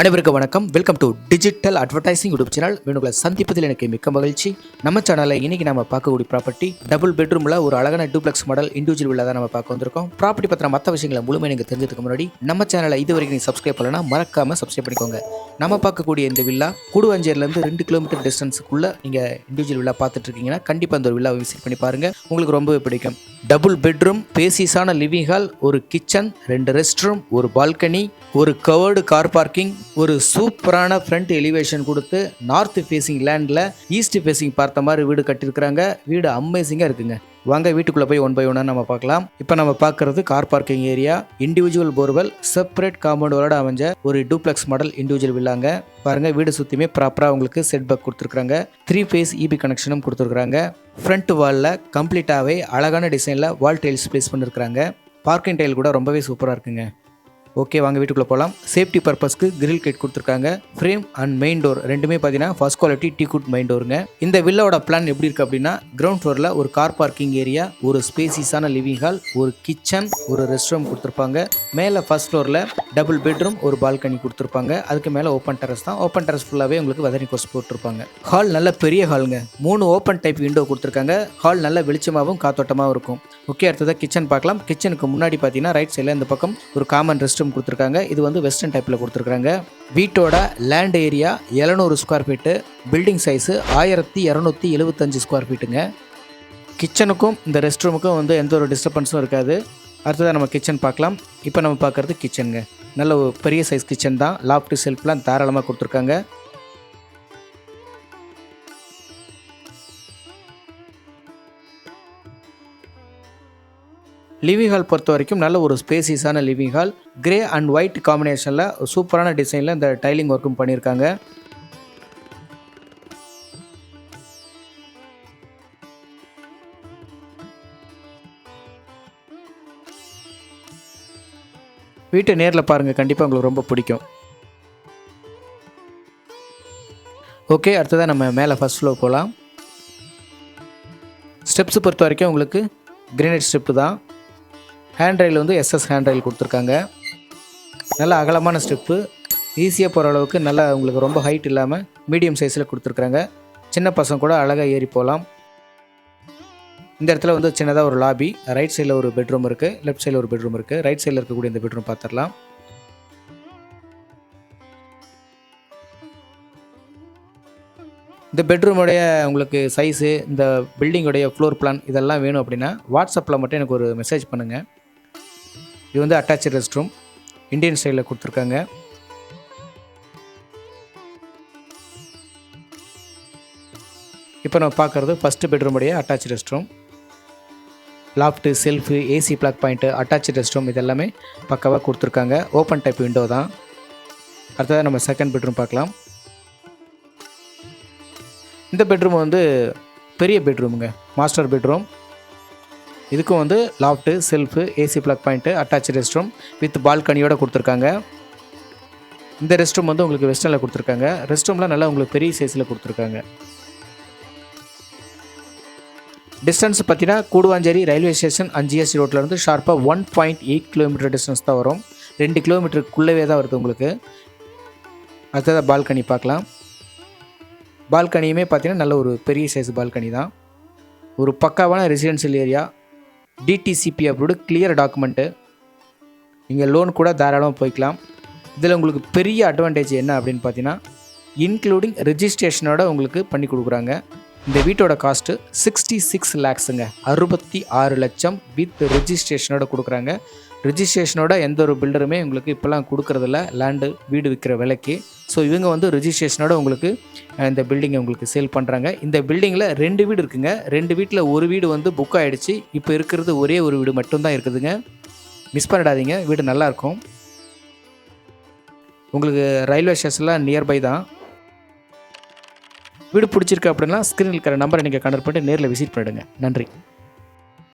அனைவருக்கு வணக்கம். Welcome to digital advertising YouTube channel வேணுங்களை சந்திப்பதில் எனக்கு மிக்க மகிழ்ச்சி. நம்ம சேனலில் இன்னைக்கு நம்ம பார்க்கக்கூடிய ப்ராப்பர்ட்டி டபுள் பெட்ரூமில் ஒரு அழகான டூப்ளெக்ஸ் மாடல் இண்டிவிஜுவல் வில்லா தான் நம்ம பார்க்க வந்திருக்கோம். ப்ராப்பர்ட்டி பற்றின மற்ற விஷயங்களை முழுமை நீங்கள் தெரிஞ்சதுக்கு முன்னாடி நம்ம சேனலை இது வரைக்கும் நீங்கள் சப்ஸ்கிரைப் பண்ணலன்னா மறக்காம சப்ஸ்கிரைப் பண்ணிக்கோங்க. நம்ம பார்க்கக்கூடிய இந்த வில்லா குடுவஞ்சேரிலேருந்து ரெண்டு கிலோமீட்டர் டிஸ்டன்ஸுக்குள்ளே நீங்கள் இண்டிவிஜுவல் வில்லா பார்த்துட்டு இருக்கீங்கன்னா கண்டிப்பாக அந்த ஒரு வில்லாவை விசிட் பண்ணி பாருங்கள் உங்களுக்கு ரொம்பவே பிடிக்கும். டபுள் பெட்ரூம் பேசிஸான லிவிங் ஹால் ஒரு கிச்சன் ரெண்டு ரெஸ்ட் ரூம் ஒரு பால்கனி ஒரு கவர்டு கார் பார்க்கிங் ஒரு சூப்பரான ஃப்ரண்ட் எலிவேஷன் கொடுத்து நார்த் ஃபேசிங் லேண்டில் ஈஸ்ட் ஃபேசிங் பார்த்த மாதிரி வீடு கட்டியிருக்கிறாங்க. வீடு அமேசிங்காக இருக்குங்க. வாங்க வீட்டுக்குள்ளே போய் ஒன் பை ஒன்னாக நம்ம பார்க்கலாம். இப்போ நம்ம பார்க்குறது car parking area. Individual borewell separate காம்பவுண்டோட அமைஞ்ச ஒரு டூப்ளெக்ஸ் மாடல் இண்டிவிஜுவல் வில்லாங்க. பாருங்கள் வீடு சுற்றியுமே ப்ராப்பராக உங்களுக்கு செட் பேக் கொடுத்துருக்காங்க த்ரீ ஃபேஸ் இபி கனெக்ஷனும் கொடுத்துருக்காங்க ஃப்ரண்ட் வாலில் கம்ப்ளீட்டாகவே அழகான டிசைனில் வால் டைல்ஸ் ப்ளேஸ் பண்ணியிருக்கிறாங்க பார்க்கிங் டைல் கூட ரொம்பவே சூப்பராக இருக்குங்க. ஓகே வாங்க வீட்டுக்குள்ளே போகலாம் சேஃப்டி பர்பஸ்க்கு கிரில் கேட் கொடுத்துருக்காங்க. ஃப்ரேம் அண்ட் மெயின் டோர் ரெண்டுமே பார்த்தீங்கன்னா first quality teak wood main டோருங்க இந்த வில்லாவோட பிளான் எப்படி இருக்குது அப்படின்னா கிரவுண்ட் ஃப்ளோரில் ஒரு கார் பார்க்கிங் ஏரியா ஒரு ஸ்பேசிஸான லிவிங் ஹால் ஒரு கிச்சன் ஒரு ரெஸ்ட் ரூம் கொடுத்துருப்பாங்க. மேலே ஃபர்ஸ்ட் ஃப்ளோரில் டபுள் பெட்ரூம் ஒரு பால்கனி கொடுத்துருப்பாங்க. அதுக்கு மேலே ஓப்பன் டெரஸ் தான். ஓப்பன் டெரஸ் ஃபுல்லாகவே உங்களுக்கு வதனி கோர்ஸ் போட்டிருப்பாங்க. ஹால் நல்ல பெரிய ஹாலுங்க மூணு ஓப்பன் டைப் விண்டோ கொடுத்துருக்காங்க. ஹால் நல்ல வெளிச்சமாகவும் காத்தோட்டமாகவும் இருக்கும். ஓகே அடுத்ததாக கிச்சன் பார்க்கலாம். கிச்சனுக்கு முன்னாடி பார்த்தீங்கன்னா ரைட் சைடில் இந்த பக்கம் ஒரு காமன் ரெஸ்ட் சிஸ்டம் கொடுத்துருக்காங்க. இது வந்து வெஸ்டர்ன் டைப்பில் கொடுத்துருக்காங்க. வீட்டோட லேண்ட் ஏரியா எழுநூறு ஸ்கொயர் ஃபீட்டு பில்டிங் சைஸு ஆயிரத்தி இரநூத்தி எழுபத்தஞ்சு ஸ்கொயர் ஃபீட்டுங்க கிச்சனுக்கும் இந்த ரெஸ்ட் ரூமுக்கும் வந்து எந்த ஒரு டிஸ்டர்பன்ஸும் இருக்காது. அடுத்ததாக நம்ம கிச்சன் பார்க்கலாம். இப்போ நம்ம பார்க்குறது கிச்சனுங்க நல்ல ஒரு பெரிய சைஸ் கிச்சன் தான். லாஃப்ட் செல்ஃப்லாம் தாராளமாக கொடுத்துருக்காங்க. லிவிங் ஹால் பொறுத்த வரைக்கும் நல்ல ஒரு ஸ்பேசிஸான living hall grey and white காம்பினேஷனில் சூப்பரான டிசைனில் இந்த டைலிங் ஒர்க்கும் பண்ணியிருக்காங்க வீட்டை நேரில் பாருங்கள் கண்டிப்பாக உங்களுக்கு ரொம்ப பிடிக்கும். ஓகே அடுத்ததாக நம்ம மேலே ஃபஸ்ட் ஃப்ளோர் போகலாம் ஸ்டெப்ஸ் பொறுத்த வரைக்கும் உங்களுக்கு கிரேனைட் ஸ்டெப்பு தான். ஹேண்ட் ரயில் வந்து எஸ்எஸ் ஹேண்ட் ரயில் கொடுத்துருக்காங்க. நல்ல அகலமான ஸ்டெப்பு ஈஸியாக போகிற அளவுக்கு நல்லா உங்களுக்கு ரொம்ப ஹைட் இல்லாமல் மீடியம் சைஸில் கொடுத்துருக்குறாங்க சின்ன பசங்க கூட அழகாக ஏறி போகலாம். இந்த இடத்துல வந்து சின்னதாக ஒரு லாபி ரைட் சைடில் ஒரு பெட்ரூம் இருக்குது லெஃப்ட் சைடில் ஒரு பெட்ரூம் இருக்குது ரைட் சைடில் இருக்கக்கூடிய இந்த பெட்ரூம் பார்த்துடலாம் இந்த பெட்ரூமுடைய உங்களுக்கு சைஸு இந்த பில்டிங்குடைய ஃப்ளோர் பிளான் இதெல்லாம் வேணும் அப்படின்னா வாட்ஸ்அப்பில் மட்டும் எனக்கு ஒரு மெசேஜ் பண்ணுங்கள் இது வந்து அட்டாச் ரெஸ்ட் ரூம் இந்தியன் ஸ்டைலில் கொடுத்துருக்காங்க. இப்போ நம்ம பார்க்குறது first பெட்ரூமுடைய attach restroom loft shelf AC plug point attach restroom இதெல்லாமே பக்காவாக கொடுத்துருக்காங்க. ஓப்பன் டைப் விண்டோ தான். அடுத்ததாக நம்ம செகண்ட் பெட்ரூம் பார்க்கலாம். இந்த பெட்ரூம் வந்து பெரிய பெட்ரூமுங்க மாஸ்டர் பெட்ரூம் இதுக்கும் வந்து loft shelf AC plug point attach restroom with பால்கனியோட கொடுத்துருக்காங்க. இந்த ரெஸ்ட் ரூம் வந்து உங்களுக்கு வெஸ்டர்னில் கொடுத்துருக்காங்க. ரெஸ்ட் ரூம்லாம் நல்லா உங்களுக்கு பெரிய சைஸில் கொடுத்துருக்காங்க. டிஸ்டன்ஸ் பார்த்தீங்கன்னா கூடுவாஞ்சேரி ரயில்வே ஸ்டேஷன் அஞ்சிஎஸ்சி ரோட்லேருந்து ஷார்ப்பாக one point eight kilometre distance தான் வரும். ரெண்டு கிலோமீட்டருக்குள்ளவே தான் வருது உங்களுக்கு. அடுத்ததாக பால்கனி பார்க்கலாம். பால்கனியுமே பார்த்தீங்கன்னா நல்ல ஒரு பெரிய சைஸ் பால்கனி தான். ஒரு பக்காவான residential area DTCP approved clear document நீங்கள் லோன் கூட தாராளமாக போய்க்கலாம். இதில் உங்களுக்கு பெரிய அட்வான்டேஜ் என்ன அப்படின்னு பார்த்தீங்கன்னா இன்க்ளூடிங் ரிஜிஸ்ட்ரேஷனோட உங்களுக்கு பண்ணி கொடுக்குறாங்க. இந்த வீட்டோட காஸ்ட்டு சிக்ஸ்டி சிக்ஸ் லேக்ஸுங்க அறுபத்தி ஆறு லட்சம் வித் ரிஜிஸ்ட்ரேஷனோட கொடுக்குறாங்க. ரிஜிஸ்ட்ரேஷனோட எந்த ஒரு பில்டருமே உங்களுக்கு இப்போல்லாம் கொடுக்குறதில்ல. லேண்டு வீடு விற்கிற விலைக்கு. ஸோ இவங்க வந்து ரிஜிஸ்ட்ரேஷனோட உங்களுக்கு இந்த பில்டிங்கை உங்களுக்கு சேல் பண்ணுறாங்க இந்த பில்டிங்கில் ரெண்டு வீடு இருக்குங்க. ரெண்டு வீட்டில் ஒரு வீடு வந்து புக் ஆகிடுச்சு இப்போ இருக்கிறது ஒரே ஒரு வீடு மட்டும்தான் இருக்குதுங்க. மிஸ் பண்ணிடாதீங்க. வீடு நல்லாயிருக்கும். உங்களுக்கு ரயில்வே ஸ்டேஷன்லாம் நியர்பை தான். வீடு பிடிச்சிருக்கு அப்படின்னா ஸ்க்ரீனில் இருக்கிற நம்பரை நீங்கள் கனெக்ட் பண்ணிட்டு நேரில் விசிட் பண்ணிடுங்க. நன்றி.